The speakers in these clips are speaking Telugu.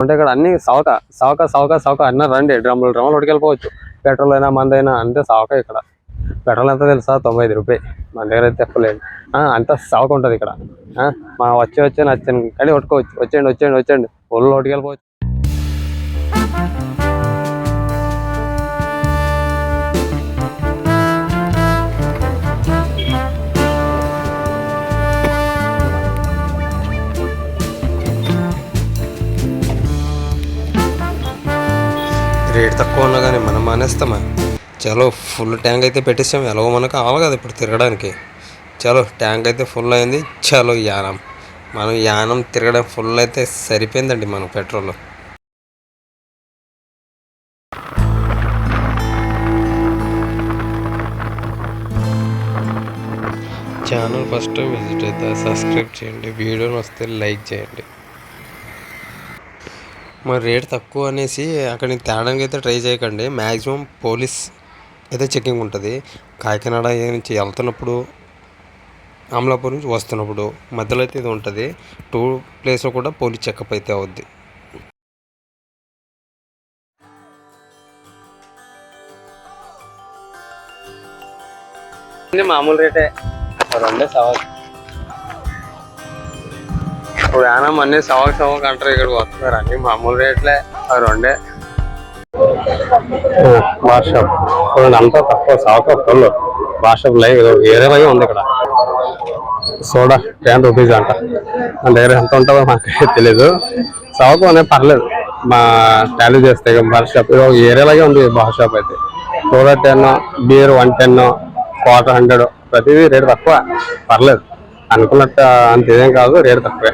అంటే ఇక్కడ అన్ని సవక సవక సవక సవక అన్న రండి. డ్రమ్ములు డ్రమ్ములు ఉడికెళ్ళిపోవచ్చు. పెట్రోల్ అయినా మందైనా అంతే సవక ఇక్కడ. పెట్రోల్ ఎంత తెలుసా? తొంభై ఐదు రూపాయి మన దగ్గర అయితే చెప్పలేదు అంత సవక ఉంటుంది ఇక్కడ. ఆ, మా వచ్చి వచ్చి వచ్చాను కానీ కొట్టుకోవచ్చు. వచ్చేయండి వచ్చేయండి వచ్చేయండి. ఒళ్ళు ఉడికెళ్ళిపోవచ్చు రేట్ తక్కువ ఉన్నా కానీ మనం మానేస్తామా? చలో ఫుల్ ట్యాంక్ అయితే పెట్టేసాం. ఎలాగో మనకు కావాలి కదా ఇప్పుడు తిరగడానికి. చలో ట్యాంక్ అయితే ఫుల్ అయింది. చలో యానం. మనం యానం తిరగడం ఫుల్ అయితే సరిపోయిందండి మనం petrol. Channel first time visit అయితే సబ్స్క్రైబ్ చేయండి. వీడియోని వస్తే లైక్ చేయండి. మరి రేట్ తక్కువ అనేసి అక్కడికి తేడానికి అయితే ట్రై చేయకండి. మ్యాక్సిమం పోలీస్ అయితే చెకింగ్ ఉంటుంది. కాకినాడ నుంచి వెళ్తున్నప్పుడు అమలాపూర్ నుంచి వస్తున్నప్పుడు మధ్యలో అయితే ఇది ఉంటుంది. టూ ప్లేస్లో కూడా పోలీస్ చెకప్ అయితే అవుద్ది. మామూలు రేటే రెండే సవాల్. ఇప్పుడు అన్ని సవక్ సవక్ అంటారు ఇక్కడికి వస్తున్నారు. అన్ని మామూలు రేట్లే అవి రెండే. బార్ షాప్ చూడండి అంతా తక్కువ సవక ఫుల్ బార్ షాప్ లైవ్ ఏరే ఉంది ఇక్కడ. సోడా టెన్ రూపీస్ అంట. మన దగ్గర ఎంత ఉంటుందో మాకు తెలీదు. సవాకు అనేది పర్లేదు. మా టాలీ చేస్తే బార్ షాప్. ఇది ఒక ఏరియా లాగే ఉంది బార్ షాప్ అయితే. Soda ten beer one ten quarter hundred. ప్రతిదీ రేట్ తక్కువ. పర్లేదు. అనుకున్నట్టు అంత ఇదేం కాదు రేట్ తక్కువే.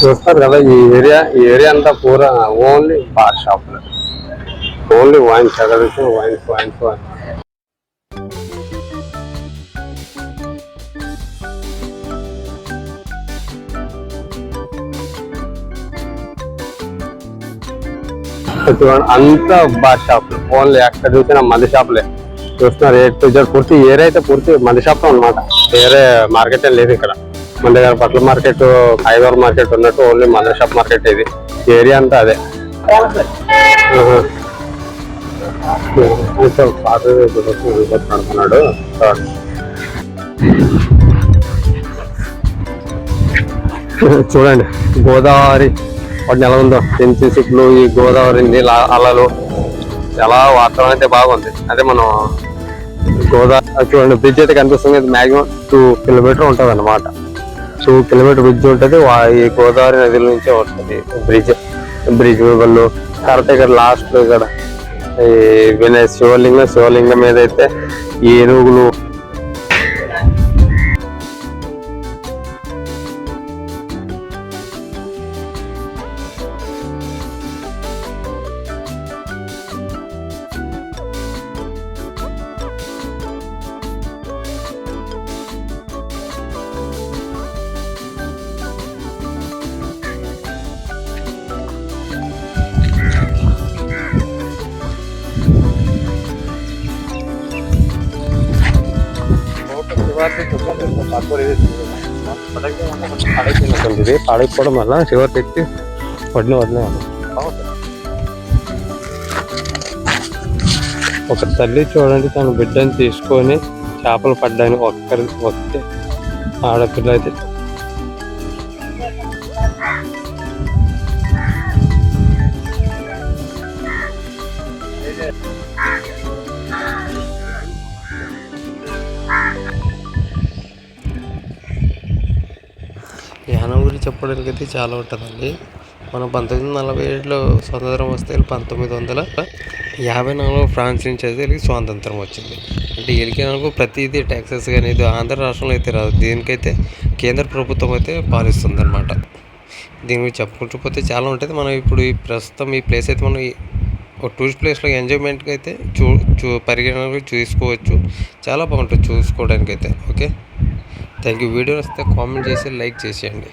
చూస్తారు కదా ఈ ఏరియా ఈ ఏరియా అంతా పూరా ఓన్లీ బార్ షాప్లు. ఓన్లీ వాయిన్ చదవచ్చు వైన్స్ వైన్స్ వైన్స్ చూడండి అంత బా షాపులు. ఓన్లీ ఎక్కడ చూసినా మంది షాపులే. చూస్తున్నారు రేట్ టు జెడ్ పూర్తి ఏరియా అయితే పూర్తి మంది షాప్ అనమాట వేరే మార్కెట్ ఏం లేదు ఇక్కడ. మన దగ్గర బట్టల మార్కెట్ ఐదర్ మార్కెట్ ఉన్నట్టు ఓన్లీ మంది షాప్ మార్కెట్ ఇది. ఏరియా అంతా అదే. ఆహా. చూడండి గోదావరి వాటిని ఎలా ఉందో. పెంచి చుట్లు ఈ గోదావరి నీళ్ళ అలలు చాలా వాతావరణం అయితే బాగుంది. అదే మనం గోదావరి చూడండి బ్రిడ్జ్ అయితే కనిపిస్తుంది మాక్సిమం టూ కిలోమీటర్ ఉంటుంది అనమాట టూ కిలోమీటర్ బ్రిడ్జ్ ఉంటుంది వా- ఈ గోదావరి నదిల నుంచే వస్తుంది బ్రిడ్జ్ బ్రిడ్జ్ వాళ్ళు కరెక్ట్ ఇక్కడ లాస్ట్ ఇక్కడ ఈ వినయ శివలింగం శివలింగం మీద అయితే ఏనుగులు ఏనుగులు ఇది పాడైపోవడం వల్ల చివరి తెచ్చి వడ్ని వదిలే ఒక తల్లి చూడండి తన బిడ్డని తీసుకొని చేపలు పడ్డానికి ఒక్కరి వస్తే ఆడపిల్ల అయితే యానం గురించి చెప్పడానికి అయితే చాలా ఉంటుందండి. మనం పంతొమ్మిది వందల నలభై ఏడులో స్వతంత్రం వస్తే పంతొమ్మిది వందల యాభై నాలుగులో ఫ్రాన్స్ నుంచి అయితే వీళ్ళకి స్వాతంత్రం వచ్చింది. అంటే వీళ్ళకి నాకు ప్రతిదీ ట్యాక్సెస్ కానీ ఇది ఆంధ్ర రాష్ట్రంలో అయితే రాదు. దీనికైతే కేంద్ర ప్రభుత్వం అయితే పాలిస్తుంది అనమాట దీని గురించి చెప్పుకుంటూ పోతే చాలా ఉంటుంది. మనం ఇప్పుడు ఈ ప్రస్తుతం ఈ ప్లేస్ అయితే మనం ఒక టూరిస్ట్ ప్లేస్లో ఎంజాయ్మెంట్కి అయితే చూ చూ పరిగణనకు చూసుకోవచ్చు. చాలా బాగుంటుంది చూసుకోవడానికి అయితే ఓకే? థ్యాంక్ యూ వీడియో వస్తే కామెంట్ చేసి లైక్ చేసేయండి.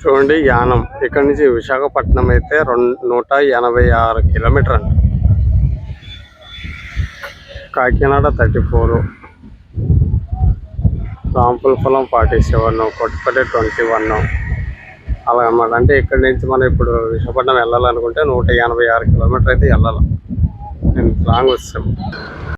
చూడండి యానం. ఇక్కడ నుంచి విశాఖపట్నం అయితే రెండు నూట ఎనభై ఆరు కిలోమీటర్ అండి. Kakinada thirty four. Rampulapolam forty seven Kottupalli twenty one. అలా అన్నమాట. అంటే ఇక్కడ నుంచి మనం ఇప్పుడు విశాఖపట్నం వెళ్ళాలనుకుంటే నూట ఎనభై ఆరు కిలోమీటర్ అయితే వెళ్ళాలి. నేను లాంగ్ వస్తాం